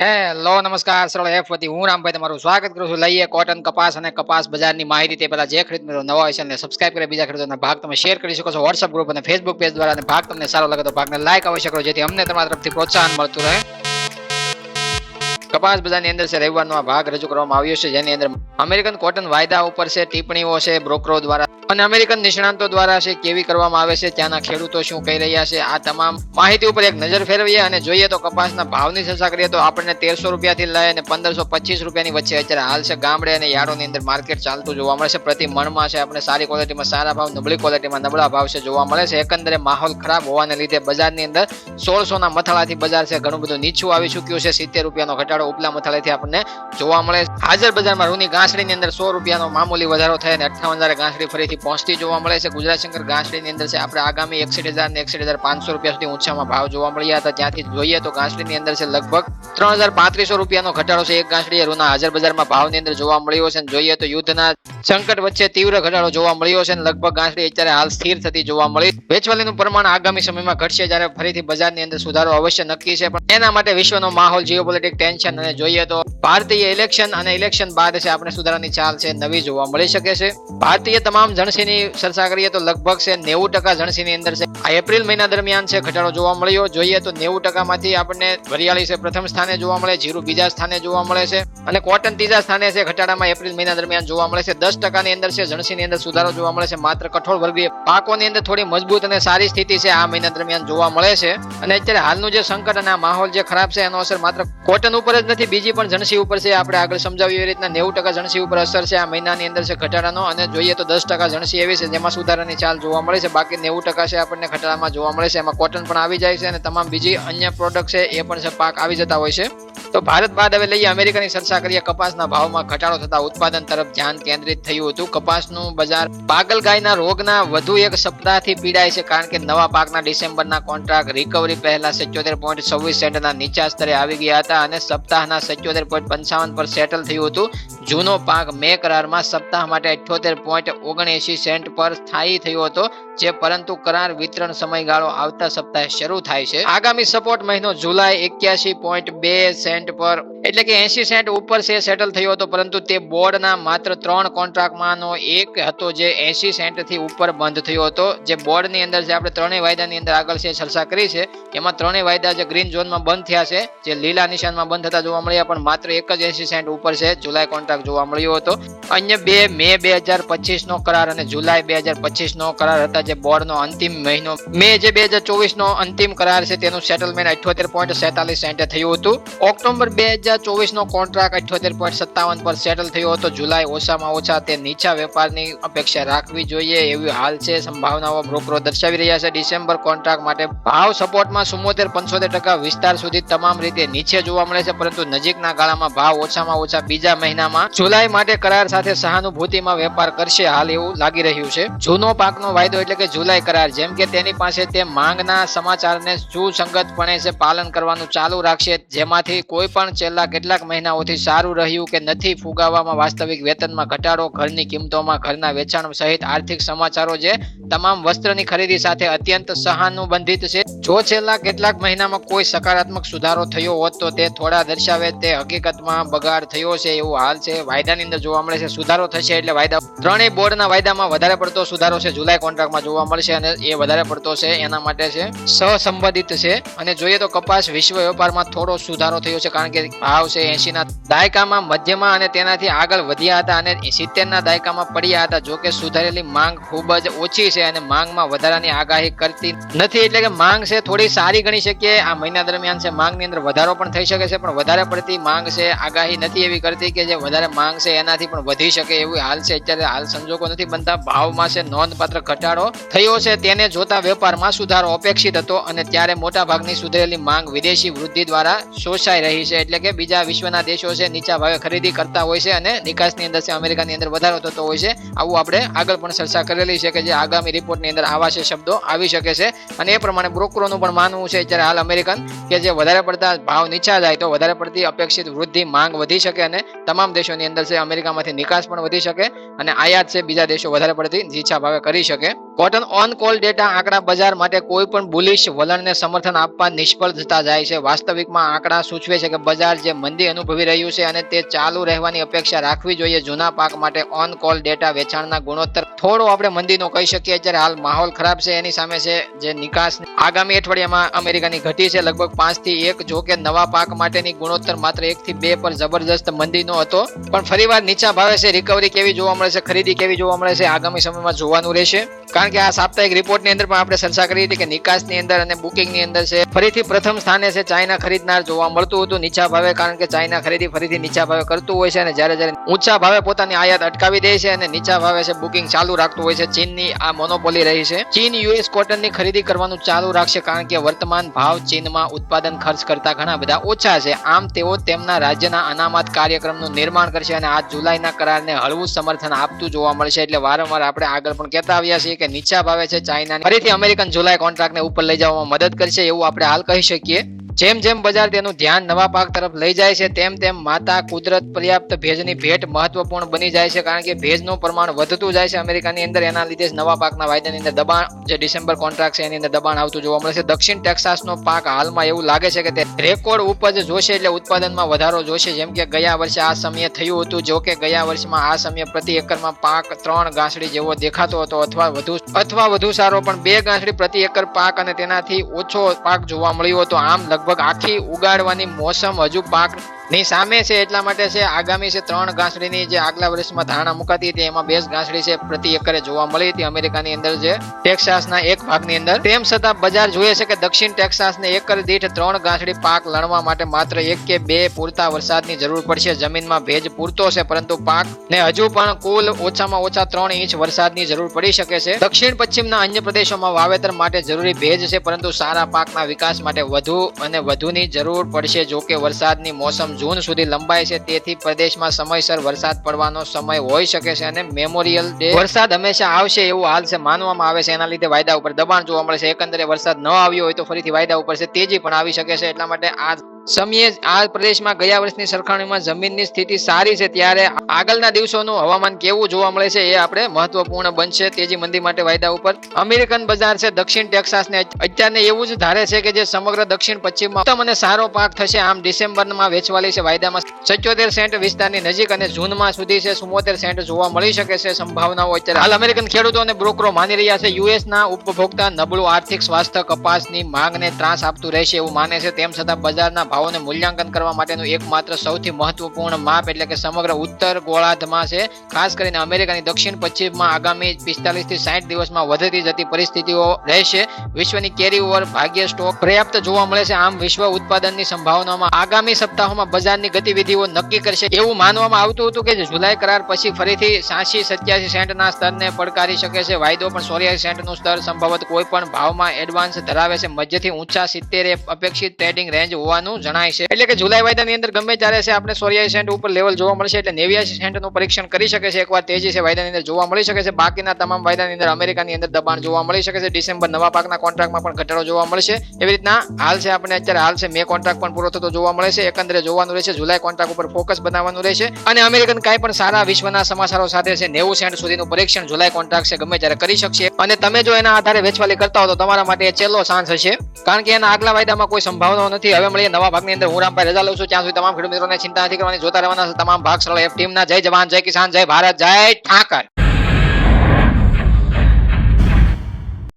Hello, નમસ્કાર, સરળ F વતી હું રામભાઈ તમારું સ્વાગત કરું છું. લઈએ કોટન કપાસ અને કપાસ બજારની માહિતી. તે પહેલા જે ખરીદ મિત્રો નવા હોય છે સબસ્ક્રાઇબ કરી, બીજા ખેડૂતોના ભાગ તમે શેર કરી શકો છો. વોટ્સઅપ ગ્રુપ અને ફેસબુક પેજ દ્વારા અને ભાગ તમને સારો લાગે તો ભાગને લાઈક અવશ્ય કરો, જેથી અમને તમારા તરફથી પ્રોત્સાહન મળતું રહે. કપાસ બજારની અંદર છે, રવિવારનો આ ભાગ રજૂ કરવામાં આવ્યો છે. જેની અંદર અમેરિકન કોટન વાયદા ઉપર છે, ટિપ્પણીઓ છે, બ્રોકરો દ્વારા અને અમેરિકન નિષ્ણાંતો દ્વારા છે કેવી કરવામાં આવે છે, ત્યાંના ખેડૂતો શું કહી રહ્યા છે, આ તમામ માહિતી ઉપર એક નજર ફેરવીએ અને જોઈએ તો કપાસના ભાવની ચર્ચા કરીએ તો આપણને તેરસો રૂપિયાથી લઈ અને પંદરસો પચીસ રૂપિયાની વચ્ચે અત્યારે હાલ છે ગામડે અને યાર્ડોની અંદર માર્કેટ ચાલતું જોવા મળે છે. પ્રતિ મણમાં છે આપણે સારી ક્વોલિટીમાં સારા ભાવ, નબળી ક્વોલિટીમાં નબળા ભાવ છે જોવા મળે છે. એકંદરે માહોલ ખરાબ હોવાને લીધે બજારની અંદર સોળસોના મથાળાથી બજાર છે ઘણું બધું નીચું આવી ચૂક્યું છે. સિત્તેર રૂપિયાનો ઘટાડો ઉપલા મથાળેથી આપણને જોવા મળે છે. હાજર બજારમાં રૂની ગાંસડીની અંદર સો રૂપિયાનો મામૂલી વધારો થાય અને અઠાવન હજાર ગાંસડી ફરીથી પહોંચતી જોવા મળે છે. ગુજરાત શંકર ગાંસડીની અંદર છે. આપણે આગામી એકસઠ હજાર ને એકસઠ હજાર પાંચસો રૂપિયા સુધી ઊંચામાં ભાવ જોવા મળ્યા હતા. ત્યાંથી જોઈએ તો ગાંસડીની અંદર છે લગભગ ત્રણ હજાર પાંત્રીસો રૂપિયાનો ઘટાડો છે. એક ગાંસડી રૂના હાજર બજારમાં ભાવની અંદર જોવા મળ્યો છે. જોઈએ તો યુદ્ધના સંકટ વચ્ચે તીવ્ર ઘટાડો જોવા મળ્યો છે. લગભગ ઘાસડી અત્યારે હાલ સ્થિર થતી જોવા મળી. વેચવાલીનું પ્રમાણ આગામી સમયમાં ઘટશે જ્યારે ફરીથી બજારની અંદર સુધારો અવશ્ય નક્કી છે. પણ એના માટે વિશ્વનો માહોલ જીઓપોલિટિક ટેન્શન અને જોઈએ તો ભારતીય ઇલેક્શન અને ઇલેક્શન બાદ છે. આપણે સુધારાની ચાલ છે. નવી જોવા મળી શકે છે. ભારતીય તમામ જણસીની ચર્ચા કરીએ તો લગભગ છે નેવું ટકા જણસીની અંદર છે. આ એપ્રિલ મહિના દરમિયાન છે ઘટાડો જોવા મળ્યો. જોઈએ તો નેવું ટકામાંથી આપણને વરિયાળી છે પ્રથમ સ્થાને જોવા મળે, જીરું બીજા સ્થાને જોવા મળે છે અને કોટન ત્રીજા સ્થાને છે ઘટાડામાં એપ્રિલ મહિના દરમિયાન જોવા મળે છે. દસ ટકાની અંદર છે જણસીની અંદર સુધારો જોવા મળે છે. માત્ર કઠોળ વર્ગીય પાકોની અંદર થોડી મજબૂત અને સારી સ્થિતિ છે આ મહિના દરમિયાન જોવા મળે છે. અને અત્યારે હાલનું જે સંકટ અને આ માહોલ જે ખરાબ છે એનો અસર માત્ર કોટન ઉપર જ નથી, બીજી પણ જણસી ઉપર છે. આપણે આગળ સમજાવ્યું એ રીતના નેવું ટકા જણસી ઉપર અસર છે આ મહિનાની અંદર છે ઘટાડાનો. અને જોઈએ તો દસ ટકા જણસી એવી છે, જેમાં સુધારાની ચાલ જોવા મળે છે. બાકી નેવું ટકા છે આપણને ઘટાડામાં જોવા મળે છે. એમાં કોટન પણ આવી જાય છે અને તમામ બીજી અન્ય પ્રોડક્ટ છે, એ પણ છે, પાક આવી જતા હોય છે. તો ભારત બાદ હવે લઈએ અમેરિકાની ચર્ચા કરીએ. કપાસના ભાવમાં ઘટાડો થતા ઉત્પાદન તરફ ધ્યાન કેન્દ્રિત થયું હતું. કપાસનું બજાર પાગલ ગાયના રોગના વધુ એક સપ્તાહથી પીડાય છે, કારણ કે નવા પાકના ડિસેમ્બરના કોન્ટ્રાક્ટ રિકવરી પહેલા સત્યોતેર પોઈન્ટ છવ્વીસ સેન્ટના નીચા સ્તરે આવી ગયા હતા અને સપ્તાહના સત્યોતેર પોઈન્ટ પંચાવન પર સેટલ થયું હતું. જૂનો પાક મે કરારમાં સપ્તાહ માટે અઠ્યોતેર પોઈન્ટ સેન્ટ પર સ્થાયી થયો હતો, જે પરંતુ કરાર વિતરણ સમયગાળો આવતા સપ્તાહે શરૂ થાય છે. આગામી સપોર્ટ મહિનો જુલાઈ એક્યાસી પોઈન્ટ બે સેન્ટ પર, એટલે કે એસી સેન્ટ ઉપર છે, સેટલ થયો હતો, પરંતુ તે બોર્ડના માત્ર ત્રણ કોન્ટ્રાક્ટમાંનો એક હતો, જે એસી સેન્ટથી ઉપર બંધ થયો હતો. જે બોર્ડની અંદર જે આપણે ત્રણેય વાયદાની અંદર આગળ છે, ચર્ચા કરી છે, એમાં ત્રણેય વાયદા જે ગ્રીન ઝોનમાં બંધ થયા છે, જે લીલા નિશાનમાં બંધ થતા જોવા મળ્યા, પણ માત્ર એક જ એસી સેન્ટ ઉપર છે, જુલાઈ કોન્ટ્રાક્ટ જોવા મળ્યો હતો. અન્ય બે મે બે હજાર પચીસનો કરાર અને જુલાઈ બે હજાર પચીસ નો કરાર હતા જે બોર્ડનો અંતિમ મહિનો. મે જે બે હજાર ચોવીસ નો અંતિમ કરાર છે તેનું સેટલમેન્ટ અઠ્યોતેર પોઈન્ટ સેતાલીસ સેન્ટે થયું હતું. ઓક્ટોબર બે હજાર ચોવીસ નો કોન્ટ્રાક્ટ અઠ્યોતેર પોઈન્ટ સત્તાવન પર સેટલ થયો હતો. જુલાઈ ઓછામાં ઓછા તે નીચા વેપારની અપેક્ષા રાખવી જોઈએ એવી હાલ છે. સંભાવનાઓ બ્રોકરો દર્શાવી રહ્યા છે. ડિસેમ્બર કોન્ટ્રાક્ટ માટે ભાવ સપોર્ટમાં સુમોતેર પંચોતેર ટકા વિસ્તાર સુધી તમામ રીતે નીચે જોવા મળે છે. પરંતુ નજીકના ગાળામાં ભાવ ઓછામાં ઓછા બીજા મહિનામાં જુલાઈ માટે કરાર સાથે સહાનુભૂતિમાં વેપાર કરશે હાલ એવું લાગી રહ્યું છે. જૂનો પાકનો વાયદો એટલે કે જુલાઈ કરાર, જેમ કે તેની પાસે તે માંગના સમાચારને સુસંગતપણે છે પાલન કરવાનું ચાલુ રાખશે, જેમાંથી કોઈ પણ છેલ્લા કેટલાક મહિનાઓથી સારું રહ્યું કે નથી ફુગાવામાં વાસ્તવિક વેતનમાં ઘટાડો, ઘરની કિંમતોમાં ઘરના વેચાણ સહિત આર્થિક સમાચારો જે તમામ વસ્ત્રની ખરીદી સાથે અત્યંત સહાનુબંધિત છે. જો છેલ્લા કેટલાક મહિનામાં કોઈ સકારાત્મક સુધારો થયો હોત તો તે થોડા દર્શાવે તે હકીકતમાં બગાડ થયો છે એવું હાલ છે. વાયદાની અંદર જોવા મળે છે, સુધારો થશે એટલે વાયદા ત્રણેય બોર્ડના વાયદામાં વધારે પડતો સુધારો છે, જુલાઈ કોન્ટ્રાક્ટમાં જોવા મળશે અને એ વધારે પડતો છે, એના માટે છે, સહસંબંધિત છે. અને જોઈએ તો કપાસ વિશ્વ વેપારમાં થોડો સુધારો થયો છે, કારણ કે ભાવ છે એસી ના દાયકામાં મધ્યમાં અને તેનાથી આગળ વધ્યા હતા અને સિત્તેર ના દાયકામાં પડ્યા હતા. જોકે સુધારેલી માંગ ખૂબ જ ઓછી છે અને માંગમાં વધારાની આગાહી કરતી નથી. એટલે કે માંગ છે થોડી સારી ગણી શકીએ. આ મહિના દરમિયાન છે, માંગની અંદર વધારો પણ થઈ શકે છે, પણ વધારે પડતી માંગ છે, આગાહી નથી એવી કરતી કે જે વધારે માંગ છે, એનાથી પણ વધી શકે એવું હાલ છે. અત્યારે હાલ સંજોગો નથી બનતા ભાવમાં છે નોંધપાત્ર ઘટાડો થયો છે. તેને જોતા વેપારમાં સુધારો અપેક્ષિત હતો અને ત્યારે મોટા ભાગની સુધરેલી માંગ વિદેશી વૃદ્ધિ દ્વારા શોષાઈ રહી છે. એટલે કે બીજા વિશ્વના દેશો છે, નીચા ભાવે ખરીદી કરતા હોય છે અને નિકાસની અંદર છે, અમેરિકાની અંદર વધારો થતો હોય છે. આવું આપણે આગળ પણ ચર્ચા કરેલી છે કે જે આગામી રિપોર્ટની અંદર આવા છે શબ્દો આવી શકે છે. અને એ પ્રમાણે બ્રોકરોનું પણ માનવું છે, જ્યારે હાલ અમેરિકન કે જે વધારે પડતા ભાવ નીચા જાય તો વધારે પડતી અપેક્ષિત વૃદ્ધિ માંગ વધી શકે અને તમામ દેશોની અંદર છે, અમેરિકામાંથી નિકાસ પણ વધી શકે અને આયાત છે બીજા દેશો વધારે પડતી નીચા ભાવે કરી શકે. કોટન ઓન કોલ ડેટા આંકડા બજાર માટે કોઈ પણ બુલિશ વલણને સમર્થન આપવા નિષ્ફળ થતા જાય છે. વાસ્તવિકમાં આંકડા સૂચવે છે કે બજાર જે મંદી અનુભવી રહ્યું છે અને તે ચાલુ રહેવાની અપેક્ષા રાખવી જોઈએ. જૂના પાક માટે ઓન કોલ ડેટા વેચાણના ગુણોત્તર થોડો આપણે મંદીનો કહી શકીએ. જ્યારે હાલ માહોલ ખરાબ છે. એની સામે છે જે નિકાસ આગામી અઠવાડિયામાં અમેરિકાની ઘટી છે. લગભગ પાંચથી એક, જો કે નવા પાક માટેની ગુણોત્તર માત્ર એક થી બે પર જબરજસ્ત મંદીનો હતો. પણ ફરીવાર નીચા ભાવે છે. રિકવરી કેવી જોવા મળે છે? ખરીદી કેવી જોવા મળે છે? આગામી સમયમાં જોવાનું રહેશે. કારણ કે આ સાપ્તાહિક રિપોર્ટની અંદર પણ આપણે ચર્ચા કરી હતી કે નિકાસની અંદર અને બુકિંગની અંદર છે, ફરીથી પ્રથમ સ્થાને છે ચાઇના ખરીદનાર જોવા મળતું હતું, નીચા ભાવે કારણ કે ચાઇના ખરીદી ફરીથી નીચા ભાવે કરતું હોય છે અને જ્યારે જ્યારે ઊંચા ભાવે પોતાની આયાત અટકાવી દે છે અને નીચા ભાવે છે બુકિંગ ચાલુ રાખતું હોય છે, ચીનની આ મોનોપોલી રહી છે. ચીન યુએસ કોટનની ખરીદી કરવાનું ચાલુ રાખશે કારણ કે વર્તમાન ભાવ ચીનમાં ઉત્પાદન ખર્ચ કરતા ઘણા બધા ઓછા છે. આમ તેઓ તેમના રાજ્યના અનામત કાર્યક્રમનું નિર્માણ કરશે અને આ જુલાઈના કરારને હળવું સમર્થન આપતું જોવા મળશે. એટલે વારંવાર આપણે આગળ પણ કહેતા આવ્યા છીએ કે નીચા ભાવે છે ચાઇના ફરીથી અમેરિકન જુલાઈ કોન્ટ્રાક્ટને ઉપર લઈ જવામાં મદદ કરશે એવું આપણે હાલ કહી શકીએ. જેમ જેમ બજાર તેનું ધ્યાન નવા પાક તરફ લઈ જાય છે, તેમ તેમ માતા કુદરત પર્યાપ્ત ભેજની ભેટ મહત્વપૂર્ણ બની જાય છે, કારણ કે ભેજનું પ્રમાણ વધતું જાય છે અમેરિકાની અંદર. એના લીધે જ નવા પાકના વાયદાની અંદર દબાણ, જે ડિસેમ્બર કોન્ટ્રાક્ટ છે, એની અંદર દબાણ આવતું જોવા મળે છે. દક્ષિણ ટેક્સાસનો પાક હાલમાં એવું લાગે છે કે તે રેકોર્ડ ઉપજ જોશે એટલે ઉત્પાદનમાં વધારો જોશે. જેમ કે ગયા વર્ષે આ સમયે થયું હતું, જો કે ગયા વર્ષમાં આ સમયે પ્રતિ એકરમાં પાક ત્રણ ગાંસડી જેવો દેખાતો હતો, અથવા વધુ અથવા વધુ સારો, પણ બે ગાંસડી પ્રતિ એકર પાક અને તેનાથી ઓછો પાક જોવા મળ્યો હતો. આમ લગભગ આખી ઉગાડવાની મોસમ હજુ પાક ની સામે છે એટલા માટે છે, આગામી છે ત્રણ ઘાસડીની જે આગલા વર્ષમાં ધારણા મુકાતી હતી, એમાં બે ઘાસડી છે પ્રતિ એકરે જોવા મળી હતી અમેરિકાની અંદર જે ટેક્સાસના એક ભાગની અંદર. તેમ છતાં બજાર જોઈએ છે કે દક્ષિણ ટેક્સાસને એકર દીઠ ત્રણ ઘાસડી પાક લણવા માટે માત્ર એક કે બે પૂરતા વરસાદની જરૂર પડશે. જમીનમાં ભેજ પૂરતો છે, પરંતુ પાક ને હજુ પણ કુલ ઓછામાં ઓછા ત્રણ ઇંચ વરસાદની જરૂર પડી શકે છે. દક્ષિણ પશ્ચિમના અન્ય પ્રદેશોમાં વાવેતર માટે જરૂરી ભેજ છે, પરંતુ સારા પાકના વિકાસ માટે વધુ અને વધુની જરૂર પડશે જો કે વરસાદની મોસમ જૂન સુધી લંબાય છે. તેથી પ્રદેશમાં સમયસર વરસાદ પડવાનો સમય હોઈ શકે છે અને મેમોરિયલ ડે વરસાદ હંમેશા આવશે એવું હાલ છે, માનવામાં આવે છે. એના લીધે વાયદા ઉપર દબાણ જોવા મળે છે. એકંદરે વરસાદ ન આવ્યો હોય તો ફરીથી વાયદા ઉપર છે. તેજી પણ આવી શકે છે. એટલા માટે આ સમયે આ પ્રદેશમાં ગયા વર્ષની સરખામણીમાં જમીનની સ્થિતિ સારી છે, ત્યારે આગળના દિવસોનું હવામાન કેવું જોવા મળે છે એ આપણે મહત્વપૂર્ણ બનશે તેજી મંદી માટે વાયદા ઉપર. અમેરિકન બજાર છે, દક્ષિણ ટેક્સાસને અત્યારને એવું જ ધારે છે કે જે સમગ્ર દક્ષિણ પશ્ચિમમાં ઉત્તમ અને સારો પાક થશે, આમ ડિસેમ્બરમાં વેચવાલી છે વાયદામાં. સત્યોતેર સેન્ટ વિસ્તારની નજીક અને જૂનમાં સુધી છે ચુમ્મોતેર સેન્ટ જોવા મળી શકે છે સંભાવનાઓ અત્યારે. હાલ અમેરિકન ખેડૂતો અને બ્રોકરો માની રહ્યા છે, યુએસના ઉપભોક્તા નબળું આર્થિક સ્વાસ્થ્ય કપાસની માંગને ત્રાસ આપતું રહેશે એવું માને છે, તેમ છતાં બજારના ભાવોને મૂલ્યાંકન કરવા માટેનું એકમાત્ર સૌથી મહત્વપૂર્ણ માપ એટલે કે સમગ્ર ઉત્તર ગોળાર્ધમાં છે. ખાસ કરીને અમેરિકાની દક્ષિણ પશ્ચિમમાં આગામી પિસ્તાલીસથી સાઠ દિવસમાં વધતી જતી પરિસ્થિતિઓ રહેશે. વિશ્વની કેરી ઓવર ભાગ્ય સ્ટોક પર્યાપ્ત જોવા મળે છે. આમ વિશ્વ ઉત્પાદનની સંભાવનામાં આગામી સપ્તાહોમાં બજારની ગતિવિધિઓ નક્કી કરશે. એવું માનવામાં આવતું હતું કે જુલાઈ કરાર પછી ફરીથી સાસી સત્યાસી સેન્ટના સ્તરને પડકારી શકે છે. વાયદો પણ સોળિયાસી સેન્ટનું સ્તર સંભવત કોઈ પણ ભાવમાં એડવાન્સ ધરાવે છે. મધ્યથી ઊંચા સિત્તેર અપેક્ષિત ટ્રેડિંગ રેન્જ હોવાનું જણાય છે. એટલે કે જુલાઈ વાયદાની અંદર ગમે ત્યારે છે આપણે સોરિયાસી સેન્ટ ઉપર લેવલ જોવા મળશે એટલે નેવ્યાસી સેન્ટનું પરીક્ષણ કરી શકે છે. એકવાર તેજી છે વાયદાની અંદર જોવા મળી શકે છે. બાકીના તમામ વાયદાની અંદર અમેરિકાની અંદર દબાણ જોવા મળી શકે છે. ડિસેમ્બર નવા પાકના કોન્ટ્રાક્ટમાં પણ ઘટાડો જોવા મળશે. એવી રીતના હાલ છે આપણે અત્યારે હાલ છે મે કોન્ટ્રાક્ટ પણ પૂરો થતો જોવા મળે છે. એકંદરે જોવાનું રહેશે. જુલાઈ કોન્ટ્રાક્ટ ઉપર ફોકસ બનાવવાનું રહેશે. અને અમેરિકન કાંઈ પણ સારા વિશ્વના સમાચારો સાથે છે નેવું સેન્ટ સુધીનું પરીક્ષણ જુલાઈ કોન્ટ્રાક્ટ છે ગમે ત્યારે કરી શકશે. અને તમે જો એના આધારે વેચવાલી કરતા હો તો તમારા માટે છેલ્લો ચાન્સ હશે. કારણ કે એના આગલા વાયદામાં કોઈ સંભાવનાઓ નથી. હવે મળીએ નવા ભાગની અંદર હું રામભાઈ રજા લઉં છું. ત્યાં સુધી તમામ ખેડૂત મિત્રોને ચિંતા નથી કરવાની. જોતા રહેવાના તમામ ભાગ સરળ એફ ટીમના જય જવાન, જય કિસાન, જય ભારત, જય ઠાકર.